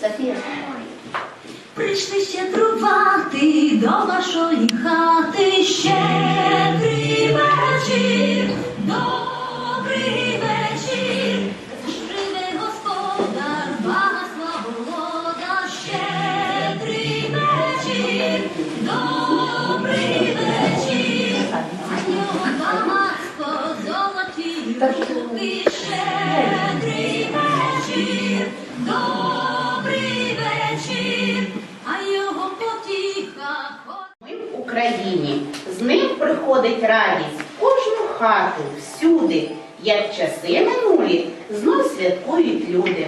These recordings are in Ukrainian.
Софія. ще трубати до вашої хати щедрий вечір, а його потіха. Ми в Україні. З ним приходить радість в кожну хату, всюди. Як часи минулі, знов святкують люди.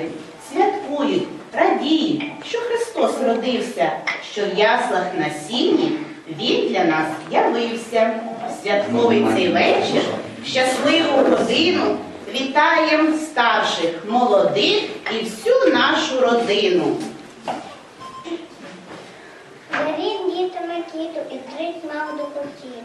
Святкують, радіють, що Христос родився, що в яслах на сіні Він для нас явився. Святковий цей вечір, щасливу годину вітаєм старших, молодих і всю нашу родину. Беріть дітиме кіту і трить мав до котів.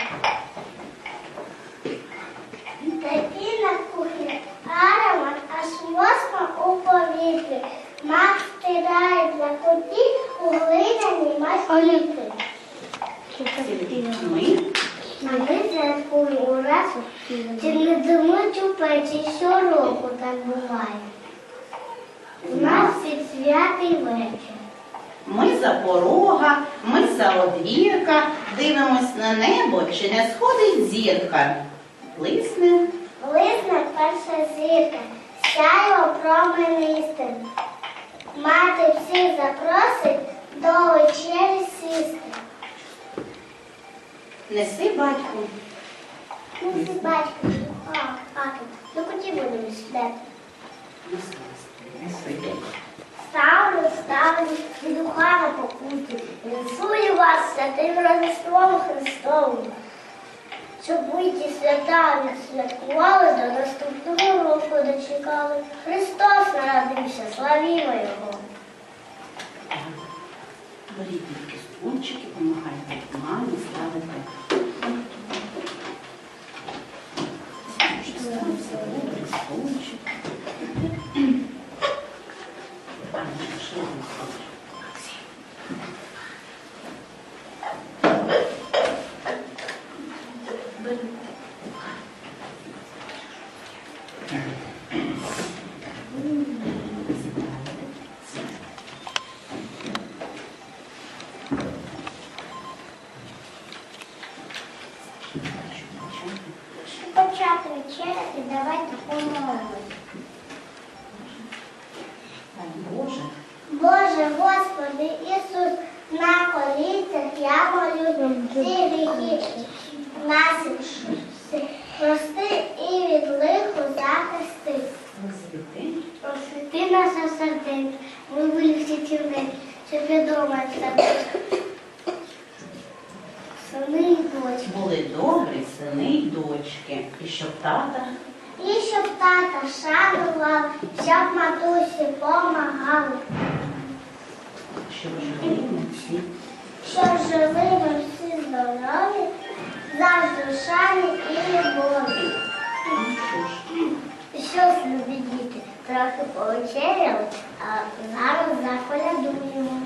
Сходить зірка. Лисне, перша зірка, сяйво променисте. Мати всіх запросить до вечері сісти. неси батьку. Ну, всі батько, а, а тут, ну куди будемо сідати? Неси. Ставлю, ставлю, від духа на покуті. Несую вас святим Рождеством Христовим. Щоб ви ті свята святкували, до наступного року дочекали. Христос народився, славімо Його. Беріть дітки стульчики, помагайте мамі, ставите. Почати вечеряти, давайте помолимось. Дай Боже, Боже, Господи, Ісус, на коліцях я молю, всі гріхи наші прости і від лиху захисти. розвити. Просвіти наша серденька, вибили всі тюрми, щоб відомо тебе. Сини і дочки. Були добрі сини й дочки, і щоб тата І щоб тата шанував, щоб матусі помагали, щоб жили ми всі. щоб жили ми всі здорові, завжди шані і любові. Що ж, любі діти, трохи повечеряли, а зараз заколядуємо.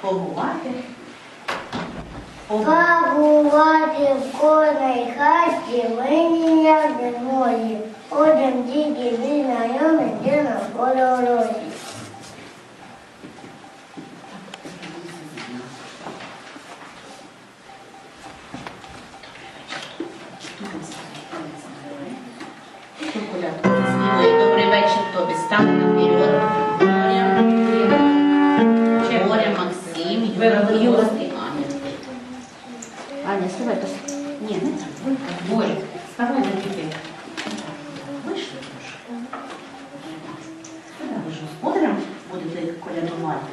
Побувати. Побувати в кожній хаті мені не зможемо. Один тільки він знайомий, де на подорожі. Двойка. Ні, не ну так, двойка. Двойка. Второй на тебе. Вийшли трошки. Куди ви ж господарем будете колядувати?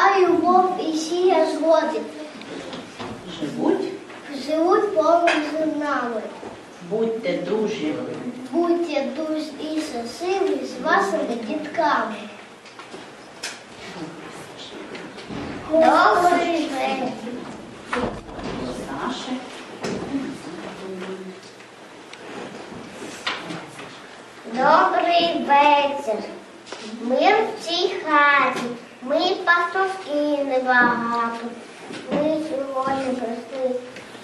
Хай любов і сія згоди живуть, живуть поруч з нами. будьте дружні. Будьте дуже і щасливі з вашими дітками. Добрий вечір. Добрий вечір. Ми в цій хаті, ми пастушки небагато. Ми сьогодні прийшли,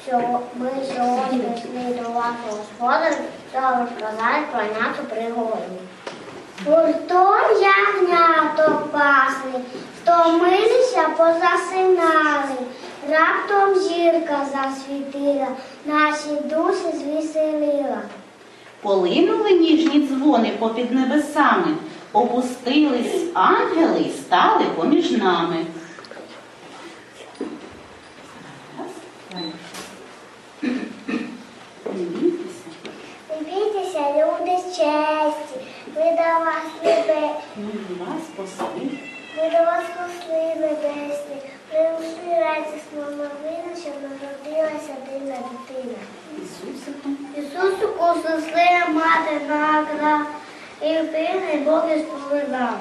що ми сьогодні прийшли до вас господаря, щоб розказати про нашу пригоду. Гуртом ягнято пасли, втомилися, позасинали. Раптом зірка засвітила, наші душі звеселила. Полинули ніжні дзвони попід небесами, опустились ангели й стали поміж нами. Не бійтеся, люди честі, ми до вас любе, ми від вас посли. ми до вас посли небесні, принесли радісну новину, що народилася дивна дитина. Ісусиком. Ісусику знесли мати на крах, і пильний Бог сповідав.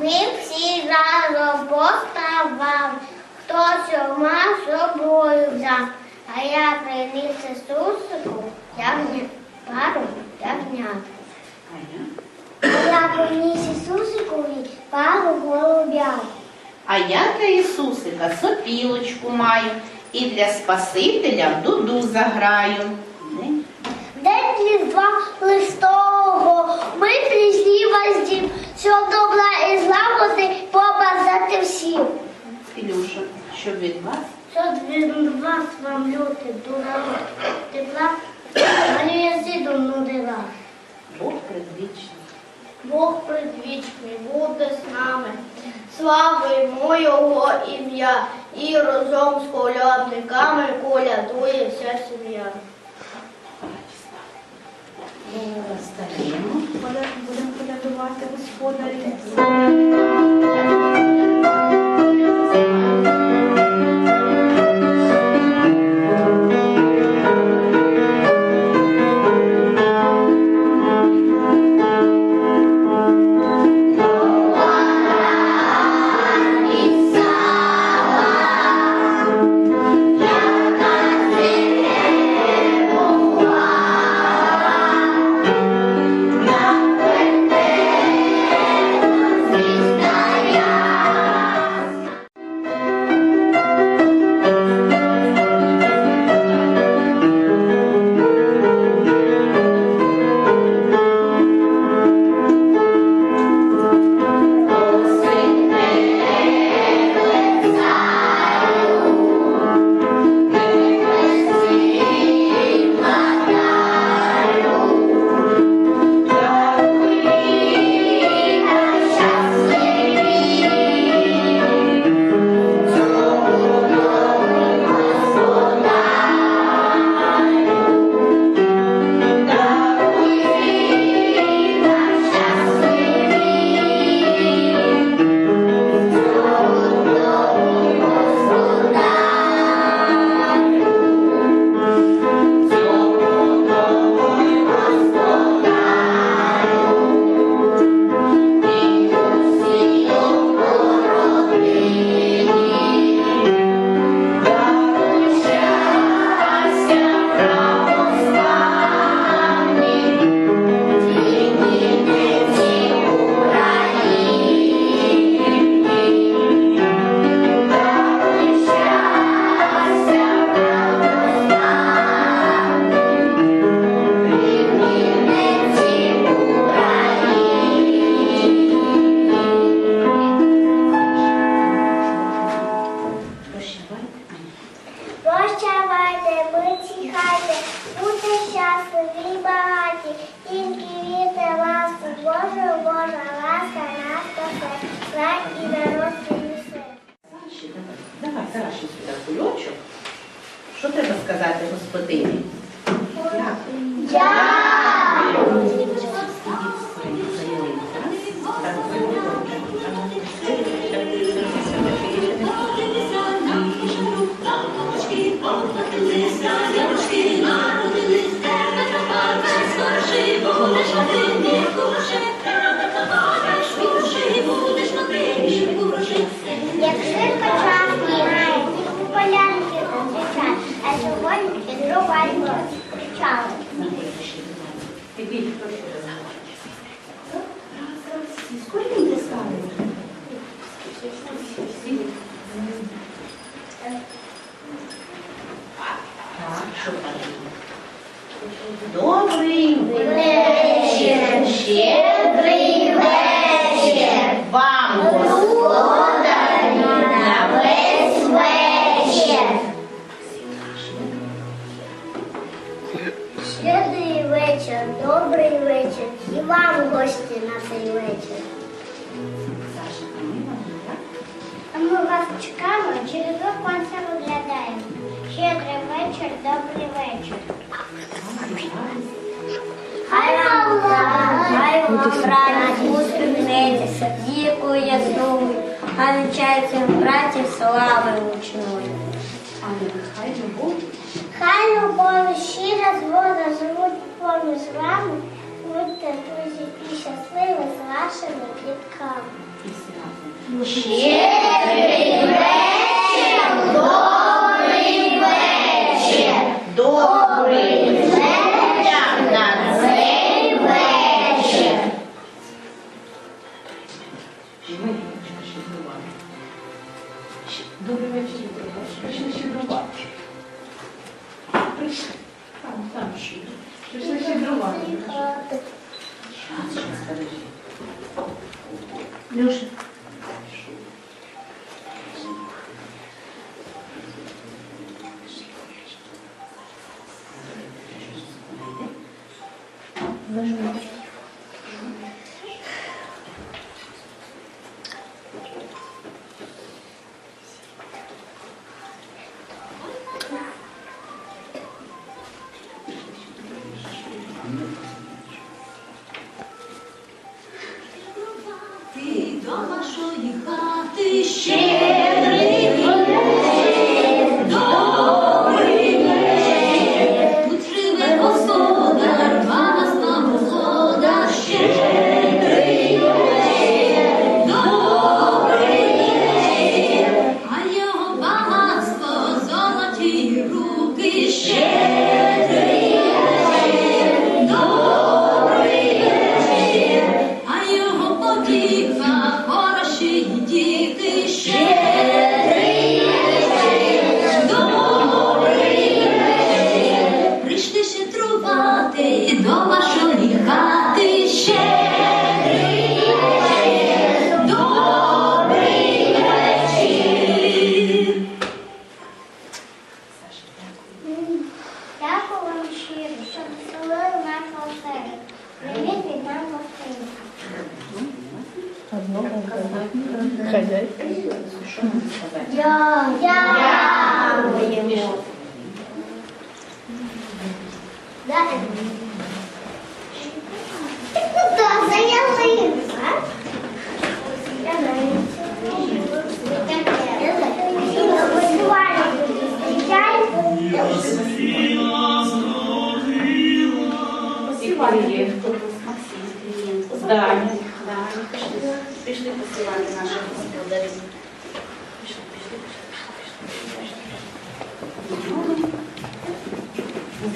Ми всі разом. Поставав, хто що мав собою взяв, а я приніс Ісусику ягня, пару ягнят. Я? Приніс Ісусикові пару голубят. А я для Ісусика сопілочку маю і для Спасителя дуду заграю. Різдва Христового ми прийшли вас дім, щоб добра і злагоди побажати всім. Ілюша, щоб від вас Щоб від вас вам люди дурали тепла, а не сіду нудила. Бог предвічний. Бог предвічний буде з нами. Славимо Його ім'я і разом з колядниками колядує вся сім'я. Стаємо. Будемо колядувати господарі. гайде, миті хайде, будьте щасливі і багаті, тільки вірте ласку, Боже, Божа, ласка, нас спасе, край і народ принесе. Давай, зараз сюди кульочок. Що треба сказати господині? Дякую. братів, усміхнеться, віку ясною, а вінчайте братів слави учної. Хай любов. Хай любов щира згода живуть поміж вами, будьте друзі і щасливі з вашими дітками. Щедрий Там, там Леша. existe Дякуємо. Ти куди заявився? Я навіть. Здання. Пішли посилати наших господарів.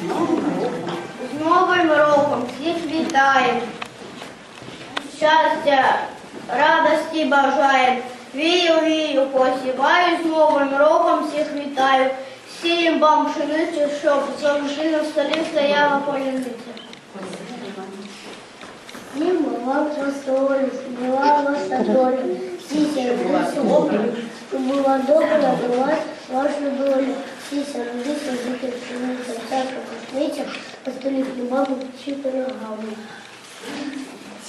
З новим роком всіх вітаємо. Щастя, радості бажаємо. Вію, вію, посіваю, з новим роком всіх вітаю. Сієм вам пшеницю, щоб завжди на столі стояла поляниця. Мимо вам просторі, була ваша доля, всі сім'ї, була добра, була ваша доля всі сородиці діти вчиниться всяка косниця, постолів любами чи пирогами.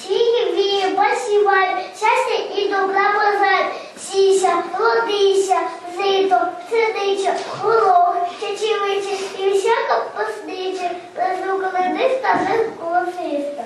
Сієві, басіваль, щастя і добра бажай, сіся, лодися, зито, сидича, горох, чечевича і всяка пасниця, лежу колодиста, не колосиста.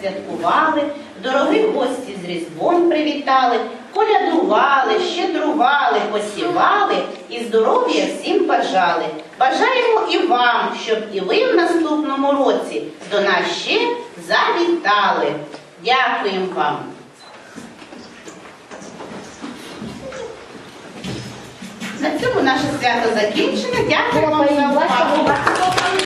Свята відсвяткували, дорогих гості з Різдвом привітали, колядували, щедрували, посівали і здоров'я всім бажали. Бажаємо і вам, щоб і ви в наступному році до нас ще завітали. Дякуємо вам. На цьому наше свято закінчено. Дякуємо вам за увагу.